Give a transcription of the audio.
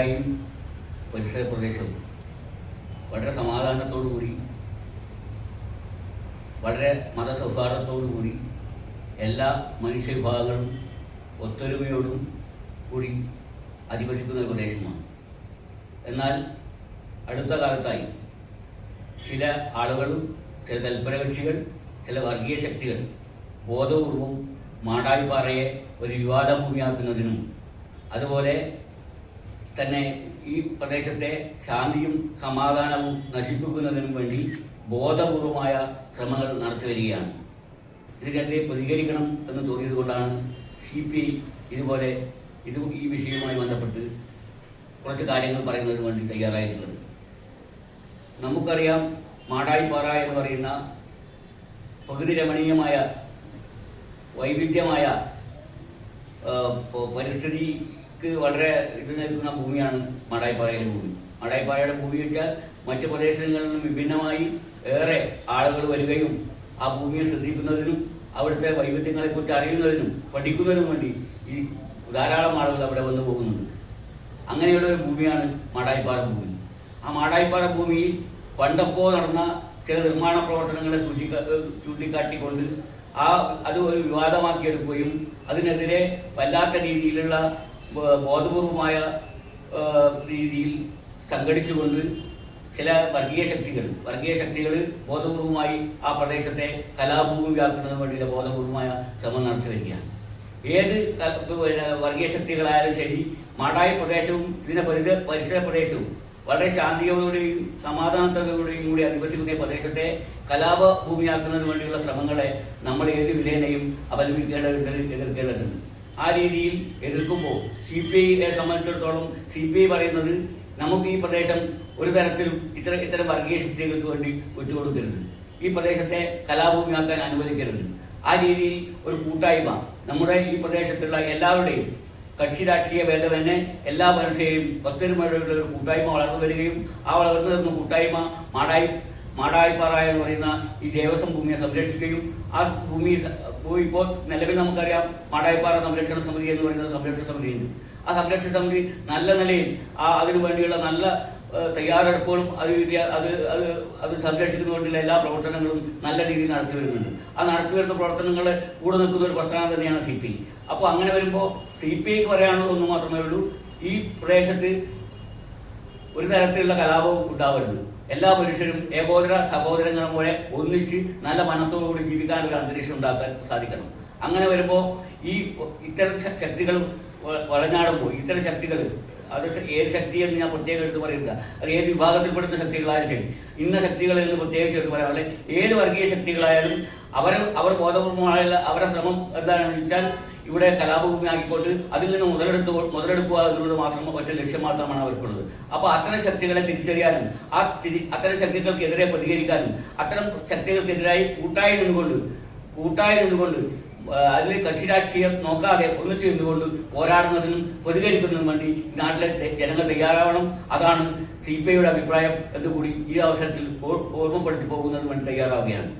മാടായും പരിസര പ്രദേശവും വളരെ സമാധാനത്തോടുകൂടി വളരെ മതസൗഹാർദ്ദത്തോടുകൂടി എല്ലാ മനുഷ്യവിഭാഗങ്ങളും ഒത്തൊരുമയോടും കൂടി അധിവസിക്കുന്ന ഒരു പ്രദേശമാണ്. എന്നാൽ അടുത്ത കാലത്തായി ചില ആളുകളും ചില തൽപരകക്ഷികൾ ചില വർഗീയ ശക്തികൾ ബോധപൂർവം മാടായിപ്പാറയെ ഒരു വിവാദഭൂമിയാക്കുന്നതിനും അതുപോലെ തന്നെ ഈ പ്രദേശത്തെ ശാന്തിയും സമാധാനവും നശിപ്പിക്കുന്നതിനും വേണ്ടി ബോധപൂർവമായ ശ്രമങ്ങൾ നടത്തി വരികയാണ്. ഇതിനെതിരെ പ്രതികരിക്കണം എന്ന് തോന്നിയത് കൊണ്ടാണ് സി പി ഐ ഇതുപോലെ ഇത് ഈ വിഷയവുമായി ബന്ധപ്പെട്ട് കുറച്ച് കാര്യങ്ങൾ പറയുന്നതിന് വേണ്ടി തയ്യാറായിട്ടുള്ളത്. നമുക്കറിയാം മാടായിപ്പാറ എന്ന് പറയുന്ന പ്രകൃതി രമണീയമായ വൈവിധ്യമായ ആ, പരിസ്ഥിതിക്ക് വളരെ ഇത് നിൽക്കുന്ന ഭൂമിയാണ് മടായിപ്പാറയിലെ ഭൂമി. മടായിപ്പാറയുടെ ഭൂമി വെച്ചാൽ മറ്റ് പ്രദേശങ്ങളിൽ നിന്നും വിഭിന്നമായി ഏറെ ആളുകൾ വരികയും ആ ഭൂമിയെ ശ്രദ്ധിക്കുന്നതിനും അവിടുത്തെ വൈവിധ്യങ്ങളെക്കുറിച്ച് അറിയുന്നതിനും പഠിക്കുന്നതിനും വേണ്ടി ഈ ധാരാളം ആളുകൾ അവിടെ വന്നു പോകുന്നുണ്ട്. അങ്ങനെയുള്ള ഒരു ഭൂമിയാണ് മാടായിപ്പാറ ഭൂമി. ആ മാടായിപ്പാറ ഭൂമിയിൽ പണ്ടപ്പോ നടന്ന ചില നിർമ്മാണ പ്രവർത്തനങ്ങളെ ചൂണ്ടിക്കാട്ടിക്കൊണ്ട് ആ അത് ഒരു വിവാദമാക്കിയെടുക്കുകയും അതിനെതിരെ വല്ലാത്ത രീതിയിലുള്ള ബോധപൂർവമായ രീതിയിൽ സംഘടിച്ചുകൊണ്ട് ചില വർഗീയ ശക്തികൾ വർഗീയ ശക്തികൾ ബോധപൂർവമായി ആ പ്രദേശത്തെ കലാഭൂമിയാക്കുന്നതിന് വേണ്ടിയുള്ള ബോധപൂർവമായ ശ്രമം നടത്തി വരികയാണ്. ഏത് വർഗീയ ശക്തികളായാലും ശരി മാടായി പ്രദേശവും ഇതിന്റെ പരിത പരിസര പ്രദേശവും വളരെ ശാന്തിയോടുകൂടിയും സമാധാനത്തോടുകൂടിയും കൂടി അധിവസിക്കുന്ന പ്രദേശത്തെ കലാപ ഭൂമിയാക്കുന്നതിന് വേണ്ടിയുള്ള ശ്രമങ്ങളെ നമ്മൾ ഏത് വിധേനയും അവലംബിക്കേണ്ടതുണ്ട് എതിർക്കേണ്ടതുണ്ട്. ആ രീതിയിൽ എതിർക്കുമ്പോൾ സി പി ഐയെ സംബന്ധിച്ചിടത്തോളം സി പി ഐ പറയുന്നത് നമുക്ക് ഈ പ്രദേശം ഒരു തരത്തിലും ഇത്ര ഇത്തരം വർഗീയ ശക്തികൾക്ക് വേണ്ടി വിട്ടുകൊടുക്കരുത്. ഈ പ്രദേശത്തെ കലാഭൂമിയാക്കാൻ അനുവദിക്കരുത്. ആ രീതിയിൽ ഒരു കൂട്ടായ്മ നമ്മുടെ ഈ പ്രദേശത്തുള്ള എല്ലാവരുടെയും കക്ഷി രാഷ്ട്രീയ ഭേദമന്യേ എല്ലാ മനുഷ്യരെയും ഭക്തരുമായിട്ടുള്ള ഒരു കൂട്ടായ്മ വളർന്നു വരികയും ആ വളർന്നു വരുന്ന കൂട്ടായ്മ മാടായി മാടായിപ്പാറ എന്ന് പറയുന്ന ഈ ദേവസ്വം ഭൂമിയെ സംരക്ഷിക്കുകയും ആ ഭൂമി ഇപ്പോൾ നിലവിൽ നമുക്കറിയാം മാടായിപ്പാറ സംരക്ഷണ സമിതി എന്ന് പറയുന്ന സംരക്ഷണ സമിതിയുണ്ട്. ആ സംരക്ഷണ സമിതി നല്ല നിലയിൽ ആ അതിനു വേണ്ടിയുള്ള നല്ല തയ്യാറെടുപ്പുകളും അത് അത് അത് അത് സംരക്ഷിക്കുന്ന വേണ്ടിയുള്ള എല്ലാ പ്രവർത്തനങ്ങളും നല്ല രീതിയിൽ നടത്തി വരുന്നുണ്ട്. ആ നടത്തി വരുന്ന പ്രവർത്തനങ്ങൾ കൂടെ നിൽക്കുന്ന ഒരു പ്രസ്ഥാനം തന്നെയാണ് സി പി അപ്പോൾ അങ്ങനെ വരുമ്പോൾ സി പി ഐക്ക് പറയാനുള്ളത് ഒന്ന് മാത്രമേ ഉള്ളൂ. ഈ പ്രദേശത്ത് ഒരു തരത്തിലുള്ള കലാപവും ഉണ്ടാവരുത്. എല്ലാ മനുഷ്യരും ഏകോദര സഹോദരങ്ങളും പോലെ ഒന്നിച്ച് നല്ല മനസ്സോടുകൂടി ജീവിക്കാൻ ഒരു അന്തരീക്ഷം ഉണ്ടാക്കാൻ സാധിക്കണം. അങ്ങനെ വരുമ്പോൾ ഈ ഇത്തരം ശക്തികൾ വളഞ്ഞാടുമ്പോൾ ഇത്തരം ശക്തികൾ അത് ഏത് ശക്തിയെന്ന് ഞാൻ പ്രത്യേകം എടുത്ത് പറയുന്നില്ല. അത് ഏത് വിഭാഗത്തിൽപ്പെടുന്ന ശക്തികളായാലും ശരി. ഇന്ന ശക്തികൾ എന്ന് പ്രത്യേകിച്ച് എടുത്ത് പറയാം അല്ലെ ഏത് വർഗീയ ശക്തികളായാലും അവർ അവർ ബോധപൂർവമായ അവരുടെ ശ്രമം എന്താണെന്ന് വെച്ചാൽ ഇവിടെ കലാപഭൂമിയാക്കിക്കൊണ്ട് അതിൽ നിന്ന് മുതലെടുത്ത് മുതലെടുക്കുക എന്നുള്ളത് മാത്രം ഒറ്റ ലക്ഷ്യം മാത്രമാണ് അവർക്കുള്ളത്. അപ്പോൾ അത്തരം ശക്തികളെ തിരിച്ചറിയാനും ആ തിരി അത്തരം ശക്തികൾക്കെതിരെ പ്രതികരിക്കാനും അത്തരം ശക്തികൾക്കെതിരായി കൂട്ടായി നിന്നുകൊണ്ട് കൂട്ടായി നിന്നുകൊണ്ട് അതിൽ കക്ഷി രാഷ്ട്രീയം നോക്കാതെ ഒന്നിച്ചു നിന്നുകൊണ്ട് പോരാടുന്നതിനും പ്രതികരിക്കുന്നതിനും വേണ്ടി നാട്ടിലെ ജനങ്ങൾ തയ്യാറാവണം. അതാണ് സി പി ഐയുടെ അഭിപ്രായം എന്നുകൂടി ഈ അവസരത്തിൽ ഓർമ്മപ്പെടുത്തി പോകുന്നതിന് വേണ്ടി തയ്യാറാവുകയാണ്.